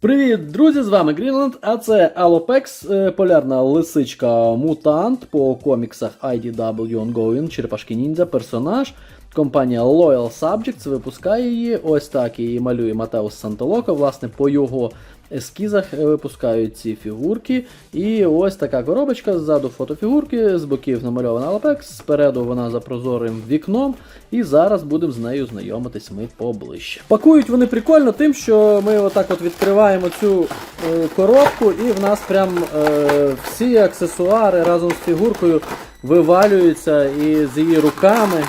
Привіт, друзі! З вами Грінленд, а це Alopex, е, полярна лисичка мутант по коміксах IDW Ongoing, Черепашки Ніндзя, персонаж. Компанія Loyal Subjects випускає її. Ось так її малює Матеус Сантолоко. Власне, по його ескізах е, випускають ці фігурки. І ось така коробочка, ззаду фотофігурки, з боків намальована Alopex, спереду вона за прозорим вікном. І зараз будемо з нею знайомитись ми поближче. Пакують вони прикольно тим, що ми отак от відкриваємо цю е, коробку, і в нас прям е, всі аксесуари разом з фігуркою вивалюються і з її руками.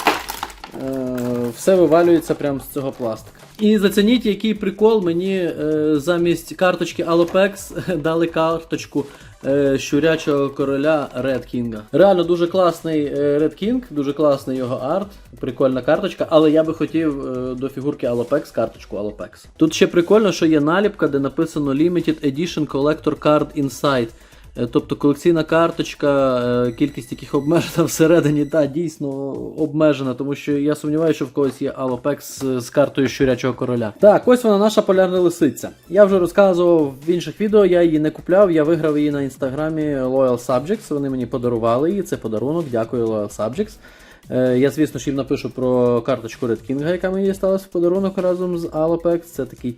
Е, все вивалюється прямо з цього пластика. І зацініть, який прикол мені е, замість карточки Alopex дали карточку е, щурячого короля Red King. Реально дуже класний Red King, дуже класний його арт, прикольна карточка, але я би хотів до фігурки Alopex карточку Alopex. Тут ще прикольно, що є наліпка, де написано Limited Edition Collector Card Inside. Е, Тобто колекційна карточка, е, кількість яких обмежена всередині, та дійсно обмежена, тому що я сумніваюся, що в когось є Алопекс з картою щурячого короля. Так, ось вона наша полярна лисиця. Я вже розказував в інших відео, я її не купляв, я виграв її на інстаграмі Loyal Subjects. Вони мені подарували її. Це подарунок. Дякую, Loyal Subjects. Е, Я, звісно ж, їм напишу про карточку Red King, яка мені сталася в подарунок разом з Alopex. Це такий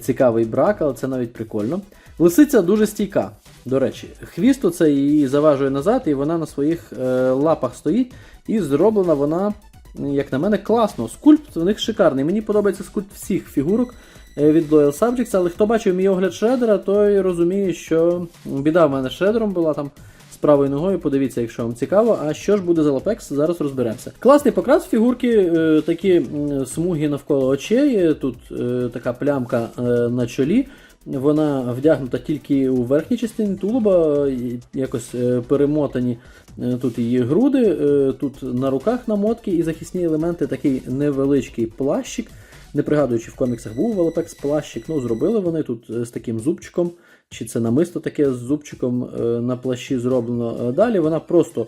цікавий брак, але це навіть прикольно. Лисиця дуже стійка. До речі, хвіст оце її заважує назад, і вона на своїх е, лапах стоїть. І зроблена вона, як на мене, класно. Скульпт у них шикарний. Мені подобається скульпт всіх фігурок е, від Loyal Subjects, але хто бачив мій огляд шредера, той розуміє, що біда в мене з шредером була там з правою ногою. Подивіться, якщо вам цікаво. А що ж буде з Alopex, зараз розберемося. Класний покрас фігурки, е, такі смуги навколо очей. Тут е, така плямка на чолі. Вона вдягнута тільки у верхній частині тулуба, якось е, перемотані е, тут її груди, е, тут на руках намотки і захисні елементи, такий невеличкий плащик. Не пригадую, чи в коміксах був Велопекс плащик, ну зробили вони тут з таким зубчиком, чи це намисто таке з зубчиком на плащі зроблено. Далі вона просто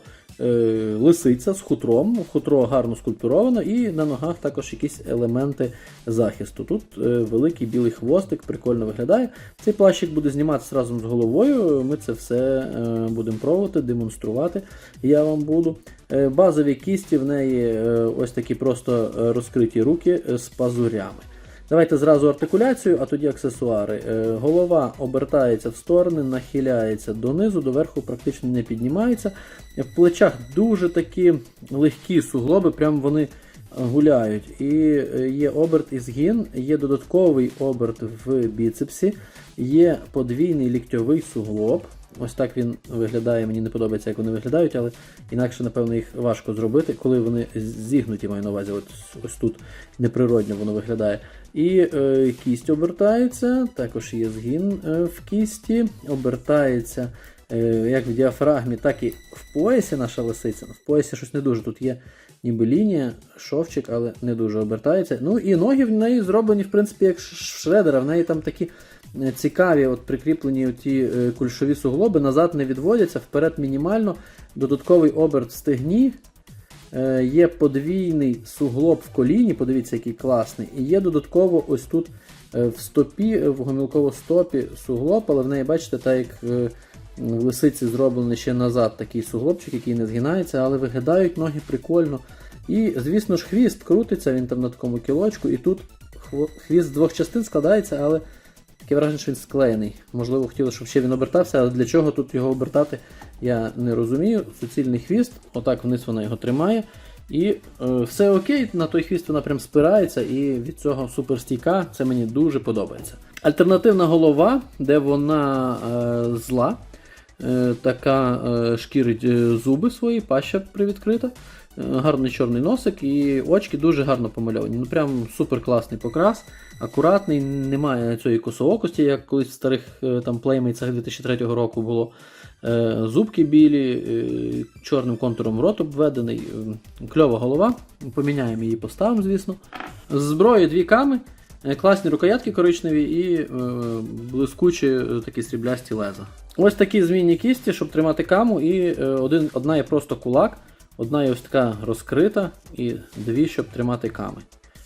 лисиця з хутром, хутро гарно скульптуровано, і на ногах також якісь елементи захисту. Тут е, великий білий хвостик, прикольно виглядає. Цей плащик буде зніматися разом з головою. Ми це все е, будемо пробувати, демонструвати. Я вам буду. Е, Базові кісті в неї е, ось такі просто е, розкриті руки е, з пазурями. Давайте зразу артикуляцію, а тоді аксесуари. Е, Голова обертається в сторони, нахиляється донизу, доверху практично не піднімається. В плечах дуже такі легкі суглоби, прям вони гуляють. І е, є оберт і згін, є додатковий оберт в біцепсі, є подвійний ліктьовий суглоб. Ось так він виглядає. Мені не подобається, як вони виглядають, але інакше, напевно, їх важко зробити, коли вони зігнуті, маю на увазі. От ось тут неприродньо воно виглядає. І е, кість обертається, також є згін е, в кісті, обертається е, як в діафрагмі, так і в поясі наша лисиця. В поясі щось не дуже. Тут є ніби лінія, шовчик, але не дуже обертається. Ну і ноги в неї зроблені, в принципі, як шредера. В неї там такі цікаві, от прикріплені ті е, кульшові суглоби, назад не відводяться, вперед мінімально. Додатковий оберт в стегні. Е, Є подвійний суглоб в коліні, подивіться, який класний. І є додатково ось тут е, в стопі, е, в гомілково-стопі суглоб, але в неї, бачите, так як е, в лисиці зроблений ще назад такий суглобчик, який не згинається, але виглядають ноги прикольно. І, звісно ж, хвіст крутиться, він там на такому кілочку, і тут хвіст з двох частин складається, але таке враження, що він склеєний. Можливо, хотіли, щоб ще він обертався, але для чого тут його обертати, я не розумію. Суцільний хвіст, отак вниз вона його тримає. І е, все окей, на той хвіст вона прям спирається, і від цього суперстійка це мені дуже подобається. Альтернативна голова, де вона е, зла, е, така е, шкірить е, зуби свої, паща привідкрита, гарний чорний носик і очки дуже гарно помальовані. Ну прям супер класний покрас, акуратний, немає цієї косоокості, як колись в старих е, там плеймейцях 2003 року було. Е, Зубки білі, е, чорним контуром рот обведений, кльова голова. Поміняємо її, поставимо, звісно. З зброї дві ками, класні рукоятки коричневі і блискучі такі сріблясті леза. Ось такі змінні кісті, щоб тримати каму, і один, одна є просто кулак, одна є ось така розкрита, і дві, щоб тримати ками.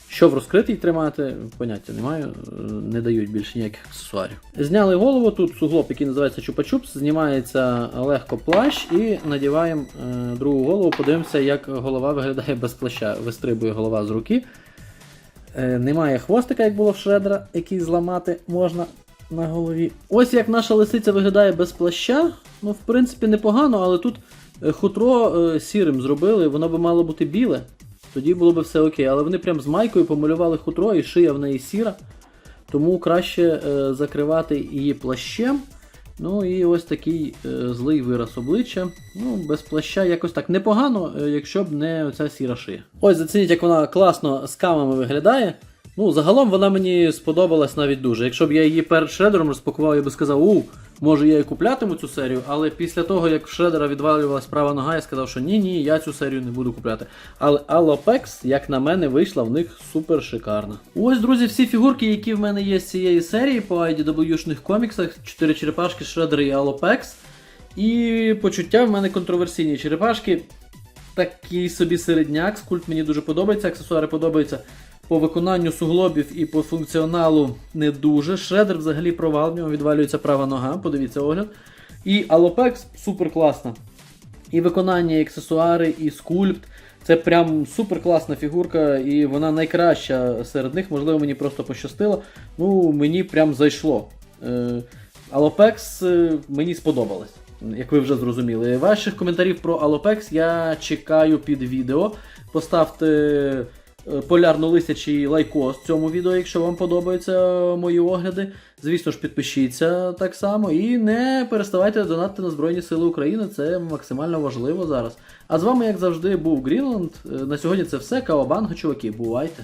Що в розкритій тримати, поняття не маю, е, не дають більше ніяких аксесуарів. Зняли голову, тут суглоб, який називається чупа-чупс, знімається легко плащ і надіваємо е, другу голову, подивимося, як голова виглядає без плаща. Вистрибує голова з руки. Е, немає хвостика, як було в шредера, який зламати можна на голові. Ось як наша лисиця виглядає без плаща. Ну, в принципі, непогано, але тут хутро е, сірим зробили, воно би мало бути біле. Тоді було б все окей. Але вони прям з майкою помалювали хутро і шия в неї сіра. Тому краще е, закривати її плащем. Ну і ось такий е, злий вираз обличчя. Ну, без плаща якось так непогано, е, якщо б не оця сіра шия. Ось зацініть, як вона класно з камами виглядає. Ну, загалом вона мені сподобалась навіть дуже. Якщо б я її перед шредером розпакував, я би сказав, у, може я і куплятиму цю серію, але після того, як в шредера відвалювалась права нога, я сказав, що ні, ні, я цю серію не буду купляти. Але Allopex, як на мене, вийшла в них супер шикарна. Ось, друзі, всі фігурки, які в мене є з цієї серії по IDW-шних коміксах, 4 черепашки, шредер і Allopex. І почуття в мене контроверсійні черепашки. Такий собі середняк, скульт мені дуже подобається, аксесуари подобаються. По виконанню суглобів і по функціоналу не дуже. Шредер взагалі провал, в нього відвалюється права нога, подивіться огляд. І Allopex супер класна. І виконання, і аксесуари, і скульпт. Це прям супер класна фігурка, і вона найкраща серед них. Можливо, мені просто пощастило. Ну, мені прям зайшло. Е, Allopex е, мені сподобалось, як ви вже зрозуміли. Ваших коментарів про Allopex я чекаю під відео. Поставте полярно-лисячий лайкос цьому відео, якщо вам подобаються мої огляди. Звісно ж, підпишіться так само і не переставайте донатити на Збройні Сили України. Це максимально важливо зараз. А з вами, як завжди, був Грінланд. Е, На сьогодні це все. Кавабанга, чуваки. Бувайте!